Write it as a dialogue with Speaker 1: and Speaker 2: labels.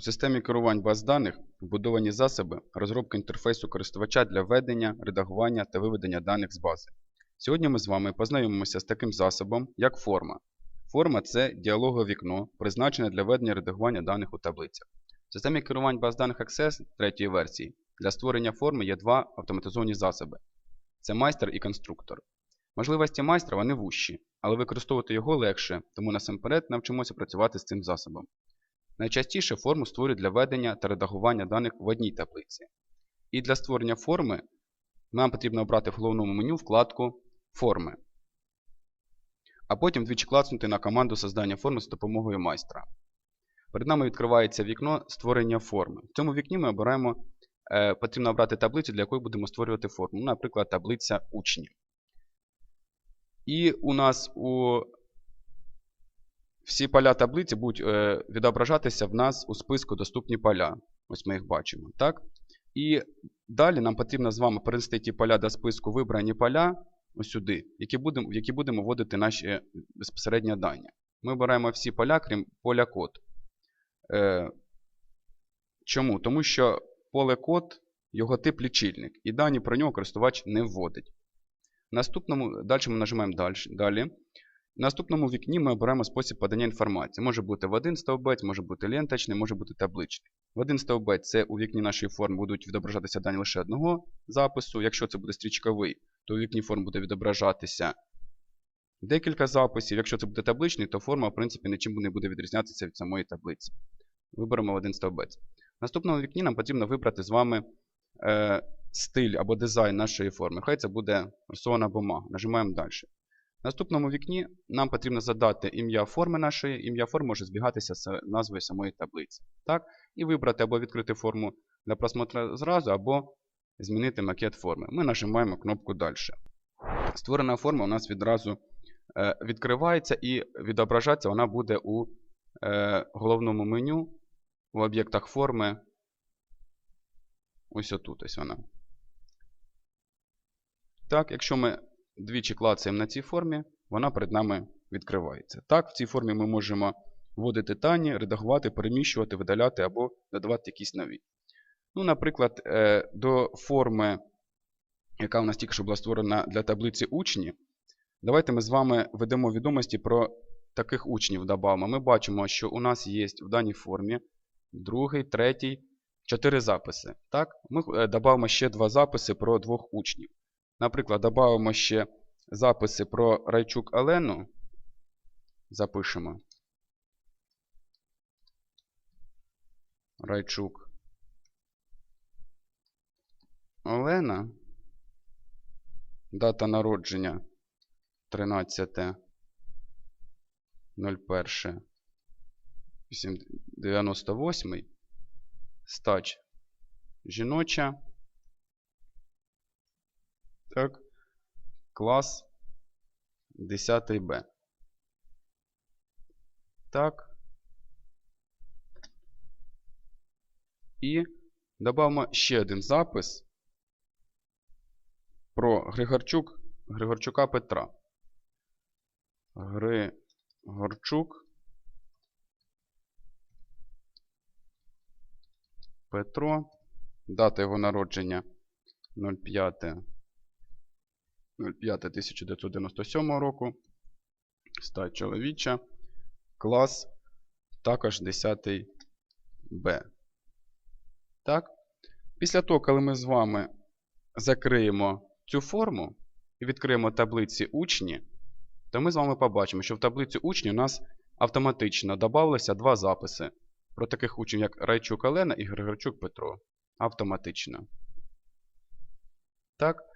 Speaker 1: У системі керувань баз даних вбудовані засоби розробки інтерфейсу користувача для ведення, редагування та виведення даних з бази. Сьогодні ми з вами познайомимося з таким засобом, як форма. Форма це діалогове вікно, призначене для ведення редагування даних у таблицях. В системі керувань баз даних Access третьої версії для створення форми є два автоматизовані засоби: це майстер і конструктор. Можливості майстра вони вужчі, але використовувати його легше, тому насамперед навчимося працювати з цим засобом. Найчастіше форму створюють для ведення та редагування даних в одній таблиці. І для створення форми нам потрібно обрати в головному меню вкладку Форми. А потім двічі клацнути на команду создання форми з допомогою майстра. Перед нами відкривається вікно створення форми. В цьому вікні ми обираємо, е, потрібно обрати таблицю, для якої будемо створювати форму. Наприклад, таблиця учнів. І у нас у всі поля таблиці будуть е, відображатися в нас у списку доступні поля. Ось ми їх бачимо. так? І далі нам потрібно з вами перенести ті поля до списку вибрані поля сюди, які будемо, в які будемо вводити наші е, безпосередньо дані. Ми обираємо всі поля, крім поля код. Е, чому? Тому що поле код, його тип лічильник, і дані про нього користувач не вводить. Наступному, далі ми нажимаємо далі. В наступному вікні ми обираємо спосіб подання інформації. Може бути в один стовбець, може бути ленточний, може бути табличний. В один стовбець це у вікні нашої форми будуть відображатися дані лише одного запису. Якщо це буде стрічковий, то у вікні форм буде відображатися декілька записів. Якщо це буде табличний, то форма в принципі нічим не буде відрізнятися від самої таблиці. Виберемо в один стовбець. В наступному вікні нам потрібно вибрати з вами е, стиль або дизайн нашої форми. Хай це буде рисована бумага. Нажимаємо далі. Наступному вікні нам потрібно задати ім'я форми нашої. Ім'я форми може збігатися з назвою самої таблиці. Так? І вибрати або відкрити форму для просмотру зразу, або змінити макет форми. Ми нажимаємо кнопку Далі. Створена форма у нас відразу е, відкривається і відображатися вона буде у е, головному меню в об'єктах форми. Ось отут ось вона. Так, якщо ми двічі клацаємо на цій формі, вона перед нами відкривається. Так, в цій формі ми можемо вводити дані, редагувати, переміщувати, видаляти або додавати якісь нові. Ну, Наприклад, е, до форми, яка у нас тільки що була створена для таблиці учні, давайте ми з вами ведемо відомості про таких учнів додамо. Ми бачимо, що у нас є в даній формі другий, третій, чотири записи. Так? Ми е, додамо ще два записи про двох учнів. Наприклад, додамо ще записи про Райчук Олену. Запишемо. Райчук Олена. Дата народження 13.01.98. Стач жіноча. Так. Клас 10 Б. Так. І додамо ще один запис про Григорчук, Григорчука Петра. Григорчук Петро. Дата його народження 05. 05.1997 року. Стать чоловіча. Клас також 10 Б. Так. Після того, коли ми з вами закриємо цю форму і відкриємо таблиці учні, то ми з вами побачимо, що в таблиці учні у нас автоматично додалося два записи про таких учнів, як Райчук Олена і Григорчук Петро. Автоматично. Так.